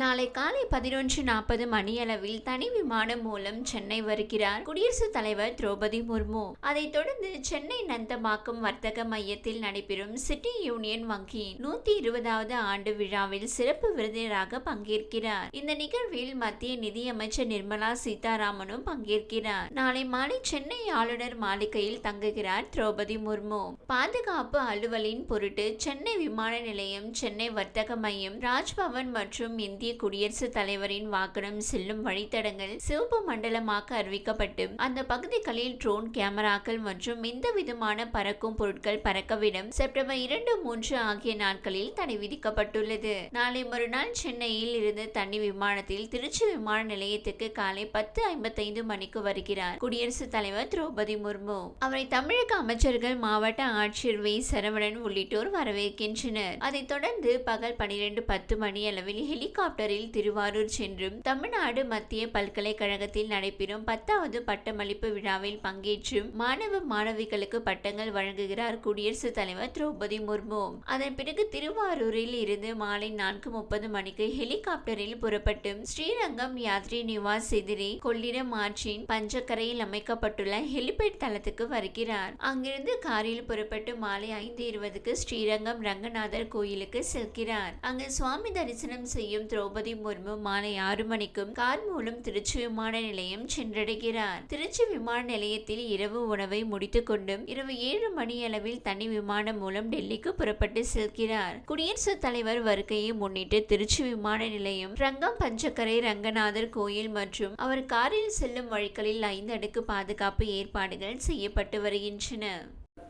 நாளை காலை பதினொன்று நாற்பது மணியளவில் தனி விமானம் மூலம் சென்னை வருகிறார் குடியரசுத் தலைவர் திரௌபதி முர்மு. அதைத் தொடர்ந்து சென்னை நந்தமாக்கம் வர்த்தக மையத்தில் நடைபெறும் சிட்டி யூனியன் வங்கியின் நூத்தி இருபதாவது ஆண்டு விழாவில் சிறப்பு விருந்தினராக பங்கேற்கிறார். இந்த நிகழ்வில் மத்திய நிதியமைச்சர் நிர்மலா சீதாராமனும் பங்கேற்கிறார். நாளை மாலை சென்னை ஆளுநர் மாளிகையில் தங்குகிறார் திரௌபதி முர்மு. பாதுகாப்பு அலுவலின் பொருட்டு சென்னை விமான நிலையம் சென்னை வர்த்தக மையம் ராஜ்பவன் மற்றும் இந்திய குடியரசுத் தலைவரின் வாகனம் செல்லும் வழித்தடங்கள் சிவப்பு மண்டலமாக அறிவிக்கப்பட்டு அந்த பகுதிகளில் ட்ரோன் கேமராக்கள் மற்றும் எந்த விதமான பறக்கும் பொருட்கள் பறக்கவிடும் செப்டம்பர் இரண்டு மூன்று ஆகிய நாட்களில் தடை விதிக்கப்பட்டுள்ளது. நாளை மறுநாள் சென்னையில் இருந்து தனி விமானத்தில் திருச்சி விமான நிலையத்துக்கு காலை பத்து ஐம்பத்தைந்து மணிக்கு வருகிறார் குடியரசுத் தலைவர் திரௌபதி முர்மு. அவரை தமிழக அமைச்சர்கள் மாவட்ட ஆட்சியர் வி சரவணன் உள்ளிட்டோர் வரவேற்கின்றனர். அதைத் தொடர்ந்து பகல் பனிரெண்டு பத்து மணி அளவில் ஹெலிகாப்டரில் திருவாரூர் சென்றும் தமிழ்நாடு மத்திய பல்கலைக்கழகத்தில் நடைபெறும் பத்தாவது பட்டமளிப்பு விழாவில் பங்கேற்றும் மாணவ மாணவிகளுக்கு பட்டங்கள் வழங்குகிறார் குடியரசுத் தலைவர் திரௌபதி முர்மு. அதன் பிறகு திருவாரூரில் இருந்து மாலை நான்கு முப்பது மணிக்கு ஹெலிகாப்டரில் புறப்பட்டு ஸ்ரீரங்கம் யாத்ரி நிவாஸ் எதிரே கொள்ளிடம் ஆற்றின் பஞ்சக்கரையில் அமைக்கப்பட்டுள்ள ஹெலிபேட் தளத்துக்கு வருகிறார். அங்கிருந்து காரில் புறப்பட்டு மாலை ஐந்து இருபதுக்கு ஸ்ரீரங்கம் ரங்கநாதர் கோயிலுக்கு செல்கிறார். அங்கு சுவாமி தரிசனம் செய்யும் திரௌபதி முர்மு மாலை ஆறு மணிக்கும் கார் மூலம் திருச்சி விமான நிலையம் சென்றடைகிறார். திருச்சி விமான நிலையத்தில் இரவு உணவை முடித்துக்கொண்டும் இரவு ஏழு மணி அளவில் தனி விமானம் மூலம் டெல்லிக்கு புறப்பட்டு செல்கிறார். குடியரசுத் தலைவர் வருகையை முன்னிட்டு திருச்சி விமான நிலையம் ரங்கம் பஞ்சக்கரை ரங்கநாதர் கோயில் மற்றும் அவர் காரில் செல்லும் வழிகளில் ஐந்து அடுக்கு பாதுகாப்பு ஏற்பாடுகள் செய்யப்பட்டு வருகின்றன.